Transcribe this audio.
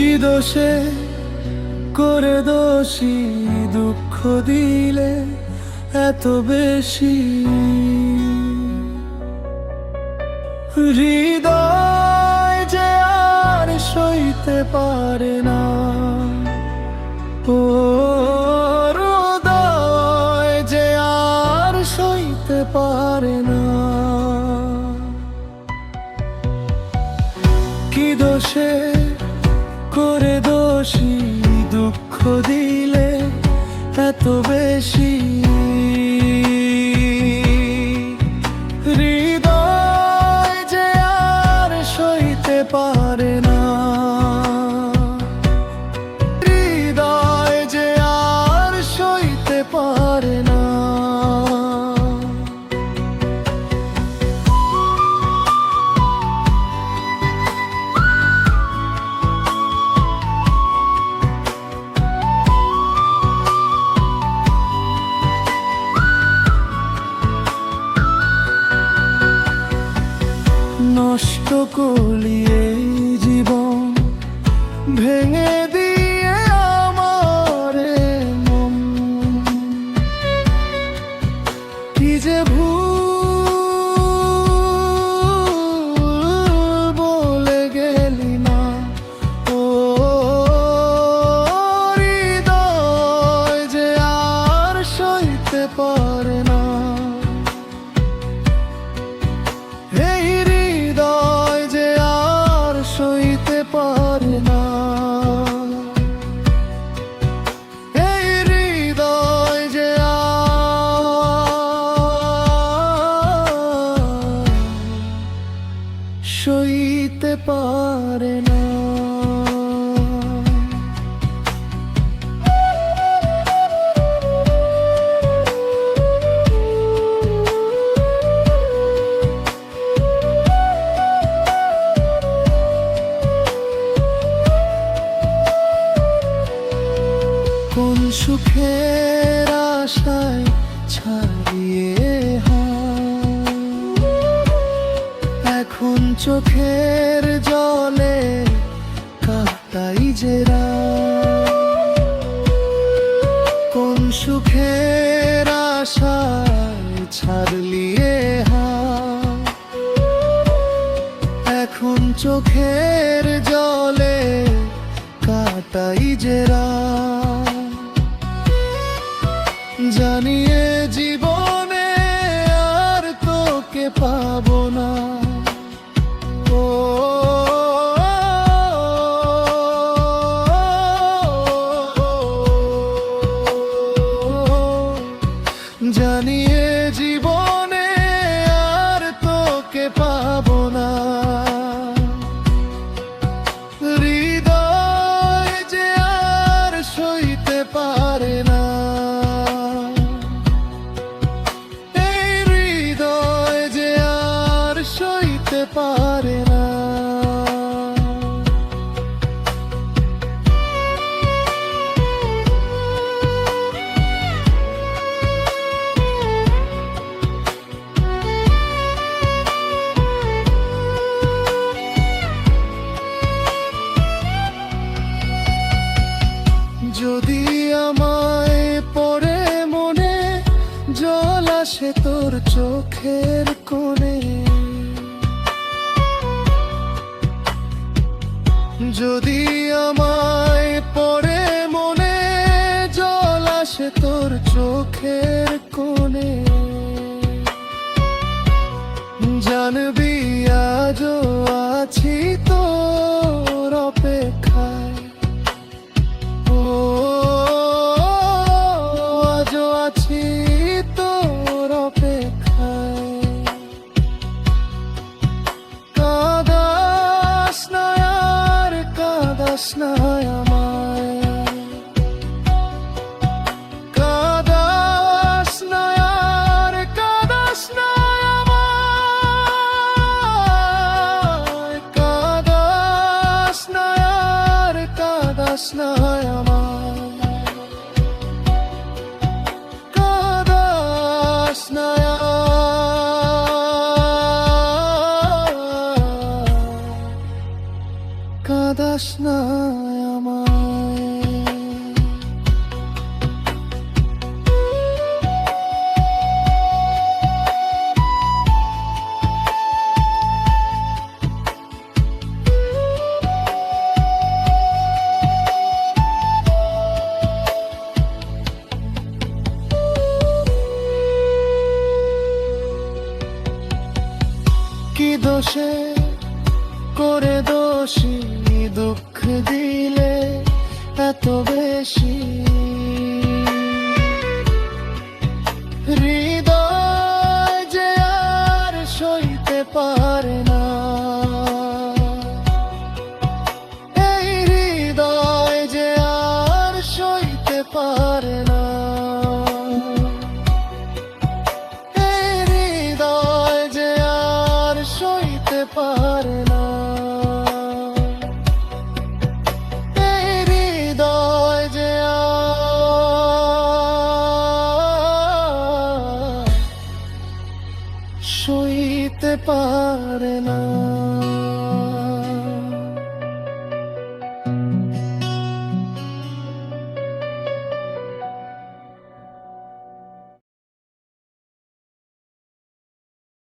কি দোষে করে দোষী দুঃখ দিলে এত বেশি? হৃদয় যে আর সইতে পারে না। ও হৃদয় যে আর সইতে পারে না। কি দোষে করে দোষী দুঃখ দিলে এত বেশি। নষ্ট সুখের আশায় ছাড়িয়ে। এখন চোখের জলে কাটাই জেরা কোন সুখের আশায় ছাড়লিয়ে হায়। এখন চোখের জলে কাটাই জেরা জানিয়ে জীবনে যদি আমায় পড়ে মনে, জল আসে তোর চোখের কোণে। যদি আমায় পড়ে মনে, জল আসে তোর চোখের কোণে। জানবি আজও আছি তোর বিশ্বাস না হয় আমার। কাদাস না কাদাস না দোষে, করে দোষী দুঃখ দিলে এত বেশি। হৃদয় যে আর সইতে পারে না, এই হৃদয় যে আর সইতে পারে